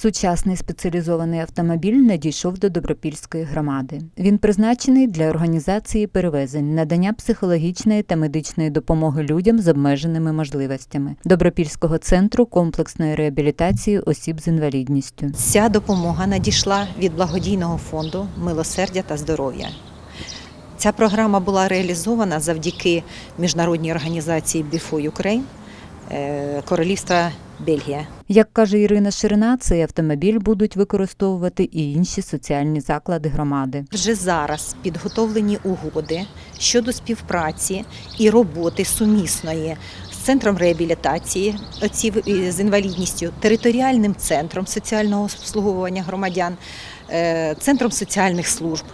Сучасний спеціалізований автомобіль надійшов до Добропільської громади. Він призначений для організації перевезень, надання психологічної та медичної допомоги людям з обмеженими можливостями Добропільського центру комплексної реабілітації осіб з інвалідністю. Ця допомога надійшла від благодійного фонду Милосердя та здоров'я. Ця програма була реалізована завдяки міжнародній організації Ukraine е, Королівства Бельгія. Як каже Ірина Ширина, цей автомобіль будуть використовувати і інші соціальні заклади громади. Вже зараз підготовлені угоди щодо співпраці і роботи сумісної з центром реабілітації осіб з інвалідністю, територіальним центром соціального обслуговування громадян, е, центром соціальних служб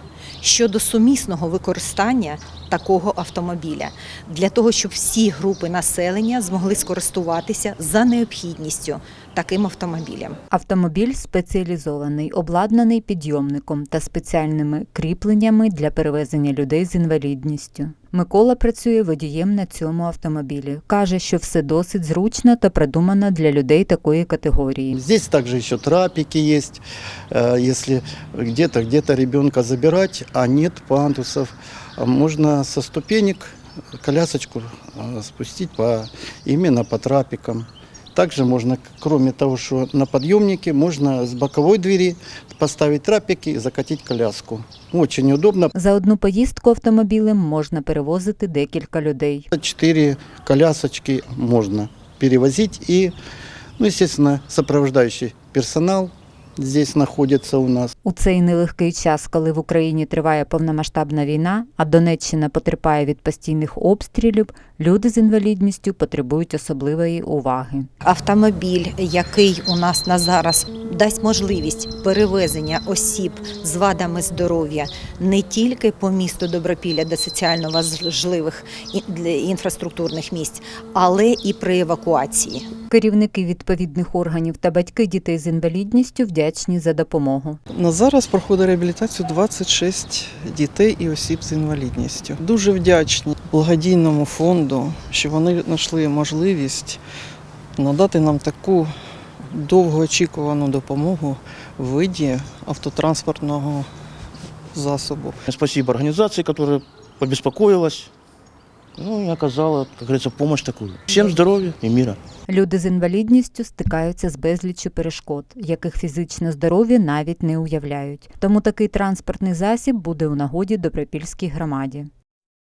щодо сумісного використання такого автомобіля для того, щоб всі групи населення змогли скористуватися за необхідністю таким автомобілем. Автомобіль спеціалізований, обладнаний підйомником та спеціальними кріпленнями для перевезення людей з інвалідністю. Микола працює водієм на цьому автомобілі. Каже, що все досить зручно та продумано для людей такої категорії. Здесь также еще трапики есть. Э, Если где-то где-то ребенка забирать, а нет пандусов, можна со ступенек колясочку спустити спустить по, именно по трапикам. Также можно, кроме того, что на подъемнике, можно с боковой двери поставить трапики и закатить коляску. Очень удобно. За одну поїздку автомобілем можна перевозити декілька людей. Четыре колясочки можно перевозить и, ну, естественно, сопровождающий персонал здесь находится у нас. У цей нелегкий час, коли в Україні триває повномасштабна війна, а Донеччина потерпає від постійних обстрілів, люди з інвалідністю потребують особливої уваги. Автомобіль, який у нас на зараз дасть можливість перевезення осіб з вадами здоров'я не тільки по місту Добропілля до соціально важливих інфраструктурних місць, але і при евакуації. Керівники відповідних органів та батьки дітей з інвалідністю вдячні за допомогу. Зараз проходить реабілітацію 26 дітей і осіб з інвалідністю. Дуже вдячні благодійному фонду, що вони знайшли можливість надати нам таку довгоочікувану допомогу в виді автотранспортного засобу. Спасибо организации, которая побеспокоилась, ну я казала, как говорится, помощь такую. Всем здоровья и мира. Люди з інвалідністю стикаються з безліччю перешкод, яких фізично здорові навіть не уявляють. Тому такий транспортний засіб буде у нагоді добропільській громаді.